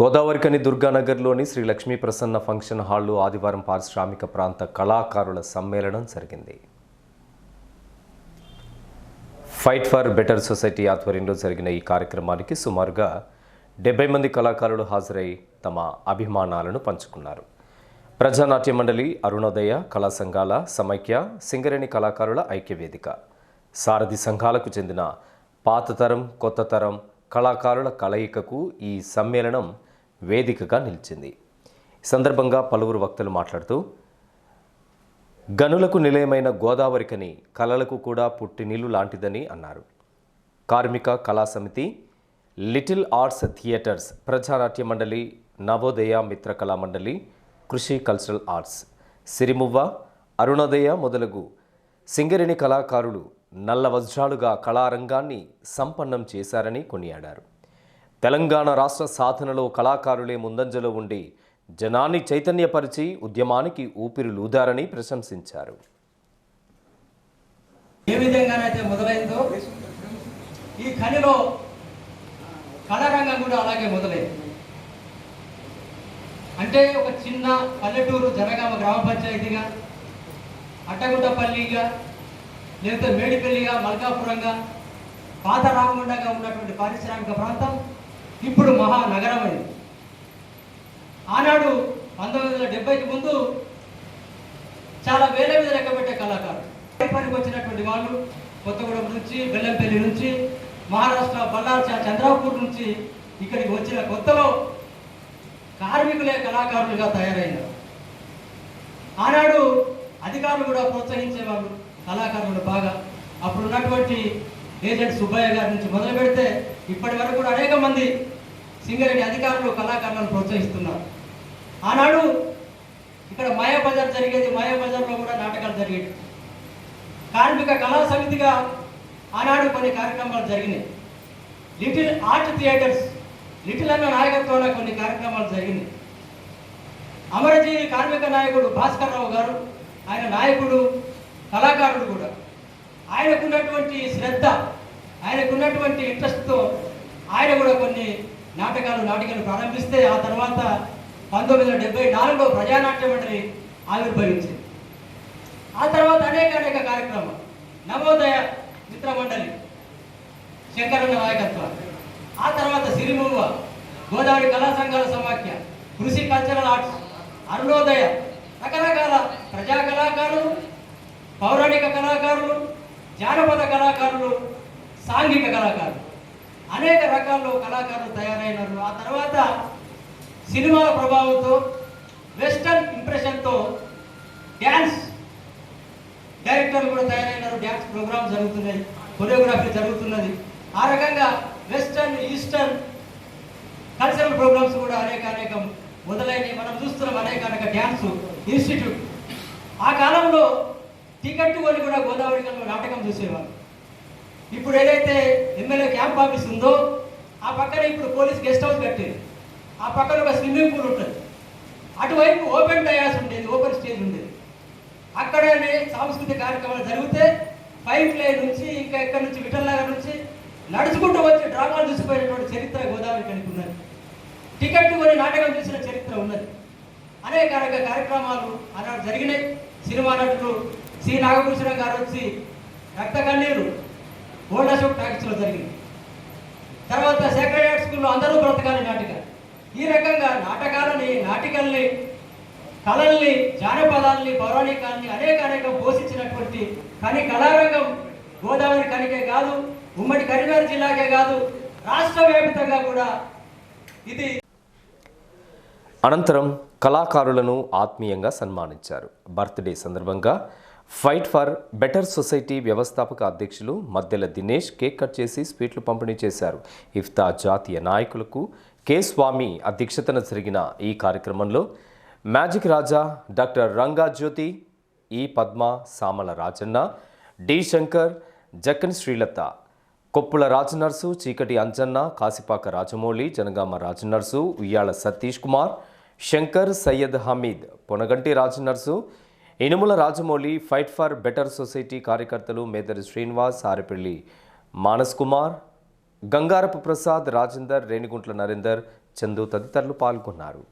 గోదావరికని దుర్గానగర్లోని శ్రీ లక్ష్మీ ప్రసన్న ఫంక్షన్ హాల్లో ఆదివారం పారిశ్రామిక ప్రాంత కళాకారుల సమ్మేళనం జరిగింది. ఫైట్ ఫర్ బెటర్ సొసైటీ ఆధ్వర్యంలో జరిగిన ఈ కార్యక్రమానికి సుమారుగా డెబ్బై మంది కళాకారులు హాజరై తమ అభిమానాలను పంచుకున్నారు. ప్రజానాట్య మండలి అరుణోదయ కళా సంఘాల సమైక్య సింగరేణి కళాకారుల ఐక్యవేదిక సారథి సంఘాలకు చెందిన పాత తరం కొత్త తరం కళాకారుల కలయికకు ఈ సమ్మేళనం వేదికగా నిలిచింది. ఈ సందర్భంగా పలువురు వక్తలు మాట్లాడుతూ గనులకు నిలయమైన గోదావరికని కళలకు కూడా పుట్టినీళ్ళు లాంటిదని అన్నారు. కార్మిక కళా సమితి లిటిల్ ఆర్ట్స్ థియేటర్స్ ప్రజానాట్య మండలి నవోదయ మిత్ర కళా మండలి కృషి కల్చరల్ ఆర్ట్స్ సిరిమువ్వ అరుణోదయ మొదలగు సింగరిణి కళాకారులు నల్ల వజ్రాలుగా కళారంగాన్ని సంపన్నం చేశారని కొనియాడారు. తెలంగాణ రాష్ట్ర సాధనలో కళాకారులే ముందంజలో ఉండి జనాన్ని చైతన్యపరిచి ఉద్యమానికి ఊపిరులూదారని ప్రశంసించారు. ఏ విధంగానైతే మొదలైందో ఈ ఖనిలో కళారంగం కూడా అలాగే మొదలైంది. అంటే ఒక చిన్న పల్లెటూరు జనగామ గ్రామ పంచాయతీగా అట్టగుంటపల్లిగా లేకపోతే మేడిపల్లిగా మల్కాపురంగా పాత రామగుండగా ఉన్నటువంటి పారిశ్రామిక ప్రాంతం ఇప్పుడు మహానగరమైంది. ఆనాడు పంతొమ్మిది వందల డెబ్బైకి ముందు చాలా వేల మీద లెక్కబెట్టే కళాకారులు. పనికి వచ్చినటువంటి వాళ్ళు కొత్తగూడెం నుంచి బెల్లంపల్లి నుంచి మహారాష్ట్ర బళ్ళార్చ చంద్రాపూర్ నుంచి ఇక్కడికి వచ్చిన కొత్తలో కార్మికులే కళాకారులుగా తయారైనారు. ఆనాడు అధికారులు కూడా ప్రోత్సహించేవాళ్ళు. కళాకారులు బాగా. అప్పుడు ఉన్నటువంటి ఏజెంట్ సుబ్బయ్య గారి నుంచి మొదలు పెడితే ఇప్పటి వరకు కూడా అనేక మంది సింగరేణి అధికారులు కళాకారులను ప్రోత్సహిస్తున్నారు. ఆనాడు ఇక్కడ మాయాబజార్ జరిగేది మాయాబజార్లో కూడా నాటకాలు జరిగేవి. కార్మిక కళా సమితిగా ఆనాడు కొన్ని కార్యక్రమాలు జరిగినాయి. లిటిల్ ఆర్ట్ థియేటర్స్ లిటిల్ అన్న నాయకత్వంలో కొన్ని కార్యక్రమాలు జరిగినాయి. అమరజీవి కార్మిక నాయకుడు భాస్కర్ రావు గారు ఆయన నాయకుడు కళాకారుడు కూడా. ఆయనకున్నటువంటి శ్రద్ధ ఆయనకున్నటువంటి ఇంట్రెస్ట్తో ఆయన కూడా కొన్ని నాటకాలు నాటికలు ప్రారంభిస్తే ఆ తర్వాత పంతొమ్మిది వందల డెబ్బై నాలుగులో ప్రజానాట్య మండలి ఆవిర్భవించింది. ఆ తర్వాత అనేక అనేక కార్యక్రమాలు. నవోదయ మిత్ర మండలి శంకరన్న నాయకత్వం. ఆ తర్వాత సిరిమువ్వ గోదావరి కళా సంఘాల సమాఖ్య కృషి కల్చరల్ ఆర్ట్స్ అరుణోదయ రకరకాల ప్రజా కళాకారులు పౌరాణిక కళాకారులు జానపద కళాకారులు సాంఘిక కళాకారులు. అనేక రకాల్లో కళాకారులు తయారైనారు. ఆ తర్వాత సినిమాల ప్రభావంతో వెస్టర్న్ ఇంప్రెషన్తో డ్యాన్స్ డైరెక్టర్లు కూడా తయారైనారు. డ్యాన్స్ ప్రోగ్రామ్ జరుగుతున్నాయి కొరియోగ్రఫీ జరుగుతున్నది. ఆ రకంగా వెస్టర్న్ ఈస్టర్న్ కల్చరల్ ప్రోగ్రామ్స్ కూడా అనేక అనేక మొదలైనవి. మనం చూస్తున్నాం అనేక అనేక డ్యాన్స్ ఇన్స్టిట్యూట్. ఆ కాలంలో టికెట్ కొని కూడా గోదావరి కల్లో నాటకం చూసేవారు. ఇప్పుడు ఏదైతే ఎమ్మెల్యే క్యాంప్ ఆఫీస్ ఉందో ఆ పక్కన ఇప్పుడు పోలీస్ గెస్ట్ హౌస్ కట్టేది. ఆ పక్కన ఒక స్విమ్మింగ్ పూల్ ఉంటుంది. అటువైపు ఓపెన్ డయాస్ ఉండేది ఓపెన్ స్టేజ్ ఉండేది. అక్కడనే సాంస్కృతిక కార్యక్రమాలు జరిగితే పైప్ లైన్ నుంచి ఇంకా ఎక్కడి నుంచి విఠల్నగర్ నుంచి నడుచుకుంటూ వచ్చి డ్రామాలు చూసిపోయినటువంటి చరిత్ర గోదావరి కనుక ఉన్నది. టికెట్ కొని నాటకం చూసిన చరిత్ర ఉన్నది. అనేక రకాల కార్యక్రమాలు అలా జరిగినాయి. సినిమా నటులు సి నాగభూషణం గారు వచ్చి రక్త కన్నీరు ఓల్డ్ అశోక్ ట్యాక్స్లో జరిగింది. తర్వాత సెక్రటరీ స్కూల్లో అందరూ బ్రతకాలి నాటిక. ఈ రకంగా నాటకాలని నాటికల్ని కళల్ని జానపదాల్ని పౌరాణికాల్ని అనేక అనేక పోషించినటువంటి కానీ కళారంగం గోదావరి కనికే కాదు ఉమ్మడి కరీంనగర్ జిల్లాకే కాదు రాష్ట్ర వ్యాప్తంగా కూడా ఇది అనంతరం కళాకారులను ఆత్మీయంగా సన్మానించారు. బర్త్డే సందర్భంగా ఫైట్ ఫర్ బెటర్ సొసైటీ వ్యవస్థాపక అధ్యక్షులు మద్దెల దినేష్ కేక్ కట్ చేసి స్వీట్లు పంపిణీ చేశారు. ఇఫ్తా జాతీయ నాయకులకు కె స్వామి అధ్యక్షతన జరిగిన ఈ కార్యక్రమంలో magic Raja doctor Ranga Jyothi E Padma Samala Rajanna D Shankar Jakkan Srilatha Koppula Rajanarsu Cheekati Anjanna Kasipaka Rajamouli Janagama Rajanarsu Uyyala Satish Kumar Shankar Syed Hameed Ponaganti Rajanarsu Inumula Rajamouli fight for better society కార్యకర్తలు మేదరి శ్రీనివాస్ ఆరిపల్లి మానస్ కుమార్ గంగారపు ప్రసాద్ రాజేందర్ రేణిగుంట్ల నరేందర్ చందు తదితరులు పాల్గొన్నారు.